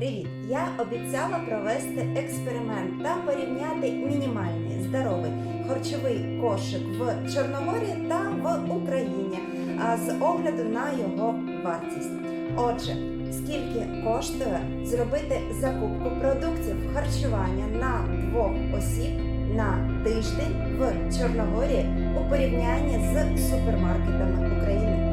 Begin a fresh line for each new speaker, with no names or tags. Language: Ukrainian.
Привіт! Я обіцяла провести експеримент та порівняти мінімальний здоровий харчовий кошик в Чорногорії та в Україні з огляду на його вартість. Отже, скільки коштує зробити закупку продуктів харчування на двох осіб на тиждень в Чорногорії у порівнянні з супермаркетами України?